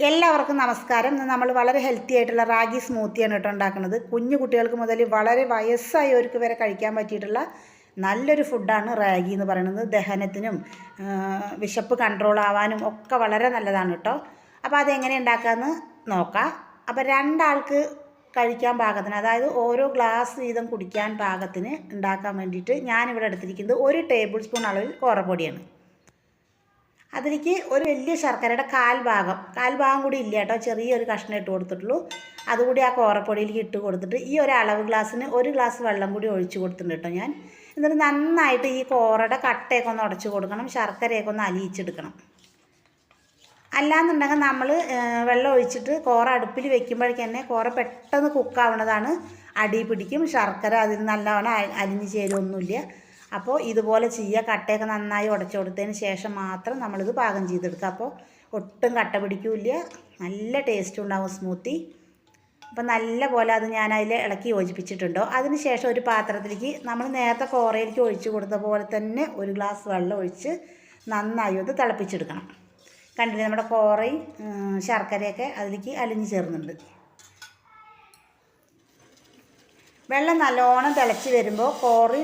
എല്ലാവർക്കും നമസ്കാരം. ഇന്ന് നമ്മൾ വളരെ ഹെൽത്തി ആയിട്ടുള്ള റാഗി സ്മൂത്തിയാണ് കേട്ടോ ഉണ്ടാക്കുന്നത്. കുഞ്ഞു കുട്ടികൾക്ക് മുതൽ വളരെ വയസ്സായവർക്ക് വരെ കഴിക്കാൻ പറ്റിയിട്ടുള്ള നല്ലൊരു ഫുഡാണ് റാഗി എന്ന് പറയുന്നത്. ദഹനത്തിനും വിശപ്പ് കൺട്രോൾ ആവാനും ഒക്കെ വളരെ നല്ലതാണ് കേട്ടോ. അപ്പോൾ അതെങ്ങനെ ഉണ്ടാക്കാമെന്ന് നോക്കാം. അപ്പോൾ രണ്ടാൾക്ക് കഴിക്കാൻ പാകത്തിന് അതായത് ഓരോ ഗ്ലാസ് വീതം കുടിക്കാൻ പാകത്തിന് ഉണ്ടാക്കാൻ വേണ്ടിയിട്ട് ഞാനിവിടെ എടുത്തിരിക്കുന്നത് ഒരു ടേബിൾ സ്പൂൺ അളവിൽ കോറപ്പൊടിയാണ് അതിലേക്ക് ഒരു വലിയ ശർക്കരയുടെ കാൽഭാഗം കാൽഭാഗം കാൽ ഭാഗം കൂടി ഇല്ല കേട്ടോ ചെറിയൊരു കഷ്ണം ഇട്ട് കൊടുത്തിട്ടുള്ളൂ. അതുകൂടി ആ കോറപ്പൊടിയിലേക്ക് ഇട്ട് കൊടുത്തിട്ട് ഈ ഒരു അളവ് ഗ്ലാസ്സിന് ഒരു ഗ്ലാസ് വെള്ളം കൂടി ഒഴിച്ച് കൊടുത്തിട്ടുണ്ട് കേട്ടോ ഞാൻ. എന്നിട്ട് നന്നായിട്ട് ഈ കോറയുടെ കട്ടയൊക്കെ ഒന്ന് ഉടച്ച് കൊടുക്കണം ശർക്കരയൊക്കെ ഒന്ന് അലിയിച്ചെടുക്കണം. അല്ലാന്നുണ്ടെങ്കിൽ നമ്മൾ വെള്ളം ഒഴിച്ചിട്ട് കോറ അടുപ്പിൽ വെക്കുമ്പോഴേക്ക് തന്നെ കോറ പെട്ടെന്ന് കുക്കാവുന്നതാണ്. അടി പിടിക്കും ശർക്കര അതിൽ നല്ലവണ്ണം അലിഞ്ഞ് ചേരുമൊന്നുമില്ല അപ്പോൾ ഇതുപോലെ ചെയ്യുക കട്ടയൊക്കെ നന്നായി ഉടച്ചു കൊടുത്തതിന് ശേഷം മാത്രം നമ്മളിത് പാകം ചെയ്തെടുക്കുക. അപ്പോൾ ഒട്ടും കട്ട പിടിക്കില്ല. നല്ല ടേസ്റ്റ് ഉണ്ടാവും സ്മൂത്തി അപ്പോൾ നല്ല പോലെ അത് ഞാൻ അതിൽ ഇളക്കി യോജിപ്പിച്ചിട്ടുണ്ടോ. അതിന് ശേഷം ഒരു പാത്രത്തിലേക്ക് നമ്മൾ നേരത്തെ കോറയിലേക്ക് ഒഴിച്ചു കൊടുത്ത പോലെ തന്നെ ഒരു ഗ്ലാസ് വെള്ളം ഒഴിച്ച് നന്നായി ഒന്ന് തിളപ്പിച്ചെടുക്കണം. കണ്ടില്ലേ നമ്മുടെ കോറയും ശർക്കരയൊക്കെ അതിലേക്ക് അലിഞ്ഞു ചേർന്നുണ്ട് വെള്ളം നല്ലോണം തിളച്ച് വരുമ്പോൾ കോറി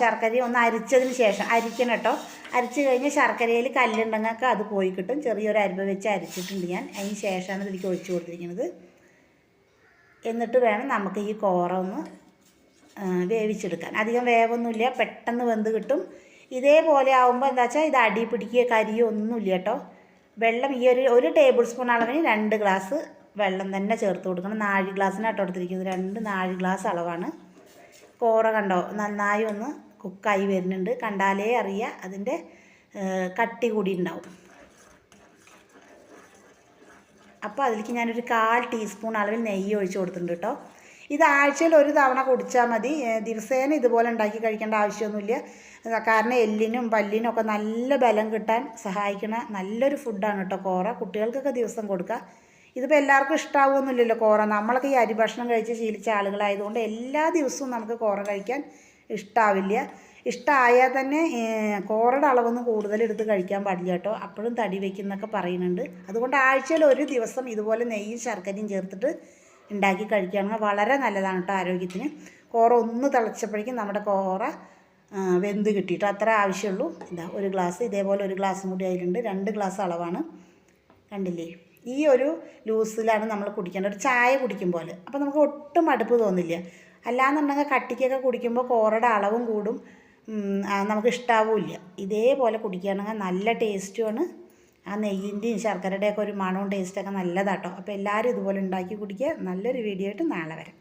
ശർക്കര ഒന്ന് അരിച്ചതിന് ശേഷം അരിക്കണം കേട്ടോ. അരിച്ച് കഴിഞ്ഞ് ശർക്കരയിൽ കല്ലുണ്ടെങ്കിൽ അത് പോയി കിട്ടും. ചെറിയൊരു അരിപ്പ വെച്ച് അരിച്ചിട്ടുണ്ട് ഞാൻ. അതിന് ശേഷമാണ് ഇതിലേക്ക് ഒഴിച്ചു കൊടുത്തിരിക്കുന്നത്. എന്നിട്ട് വേണം നമുക്ക് ഈ കോറ ഒന്ന് വേവിച്ചെടുക്കാൻ. അധികം വേവൊന്നുമില്ല പെട്ടെന്ന് വെന്ത് കിട്ടും. ഇതേപോലെ ആകുമ്പോൾ എന്താ വെച്ചാൽ ഇത് അടി പിടിക്കുകയോ കരിയോ ഒന്നുമില്ല കേട്ടോ. വെള്ളം ഈ ഒരു ഒരു ടേബിൾ സ്പൂൺ അളവിന് രണ്ട് ഗ്ലാസ് വെള്ളം തന്നെ ചേർത്ത് കൊടുക്കണം. നാഴി ഗ്ലാസ്സിന് എടുത്തിരിക്കുന്നത്. രണ്ട് നാഴി ഗ്ലാസ് അളവാണ്. കോറ കണ്ടോ? നന്നായി ഒന്ന് കുക്കായി വരുന്നുണ്ട്. കണ്ടാലേ അറിയാം അതിന്റെ കട്ടി കൂടി ഉണ്ടാവും. അപ്പോൾ അതിലേക്ക് ഞാനൊരു കാൽ ടീസ്പൂൺ അളവിൽ നെയ്യ് ഒഴിച്ച് കൊടുത്തിട്ടുണ്ട് കേട്ടോ. ഇത് ആഴ്ചയിൽ ഒരു തവണ കുടിച്ചാൽ മതി. ദിവസേന ഇതുപോലെ ഉണ്ടാക്കി കഴിക്കേണ്ട ആവശ്യമൊന്നുമില്ല. കാരണം എല്ലിനും പല്ലിനും ഒക്കെ നല്ല ബലം കിട്ടാൻ സഹായിക്കുന്ന നല്ലൊരു ഫുഡാണ് കേട്ടോ കോറ. കുട്ടികൾക്കൊക്കെ ദിവസം കൊടുക്കുക. ഇതിപ്പോൾ എല്ലാവർക്കും ഇഷ്ടാവുമൊന്നുമില്ലല്ലോ കോറ. നമ്മളൊക്കെ ഈ അരി ഭക്ഷണം കഴിച്ച് ശീലിച്ച ആളുകളായതുകൊണ്ട് എല്ലാ ദിവസവും നമുക്ക് കോറ കഴിക്കാൻ ഇഷ്ടാവില്ല. ഇഷ്ടമായാൽ തന്നെ കോറയുടെ അളവൊന്നും കൂടുതൽ എടുത്ത് കഴിക്കാൻ പാടില്ല കേട്ടോ. അപ്പോഴും തടി വയ്ക്കുന്നൊക്കെ പറയുന്നുണ്ട്. അതുകൊണ്ട് ആഴ്ചയിൽ ഒരു ദിവസം ഇതുപോലെ നെയ്യും ശർക്കരയും ചേർത്തിട്ട് ഉണ്ടാക്കി കഴിക്കുകയാണെങ്കിൽ വളരെ നല്ലതാണ് കേട്ടോ ആരോഗ്യത്തിന്. കോറ ഒന്ന് തിളച്ചപ്പോഴേക്കും നമ്മുടെ കോറ വെന്ത് കിട്ടിയിട്ട് അത്ര ആവശ്യമുള്ളൂ. ഇതാ ഒരു ഗ്ലാസ് ഇതേപോലെ ഒരു ഗ്ലാസ്സും കൂടി അതിലുണ്ട്. രണ്ട് ഗ്ലാസ് അളവാണ്. കണ്ടില്ലേ? ഈ ഒരു ലൂസിലാണ് നമ്മൾ കുടിക്കേണ്ടത്. ഒരു ചായ കുടിക്കും പോലെ. അപ്പോൾ നമുക്ക് ഒട്ടും മടുപ്പ് തോന്നില്ല. അല്ലാന്നുണ്ടെങ്കിൽ കട്ടിക്കൊക്കെ കുടിക്കുമ്പോൾ കോറയുടെ അളവും കൂടും. നമുക്ക് ഇഷ്ടാവില്ല. ഇതേപോലെ കുടിക്കുകയാണെങ്കിൽ നല്ല ടേസ്റ്റുമാണ്. ആ നെയ്യിന്റെയും ശർക്കരയുടെയൊക്കെ ഒരു മണവും ടേസ്റ്റൊക്കെ നല്ലതാട്ടോ. അപ്പോൾ എല്ലാവരും ഇതുപോലെ ഉണ്ടാക്കി കുടിക്കുക. നല്ലൊരു വീഡിയോ ആയിട്ട് നാളെ വരാം.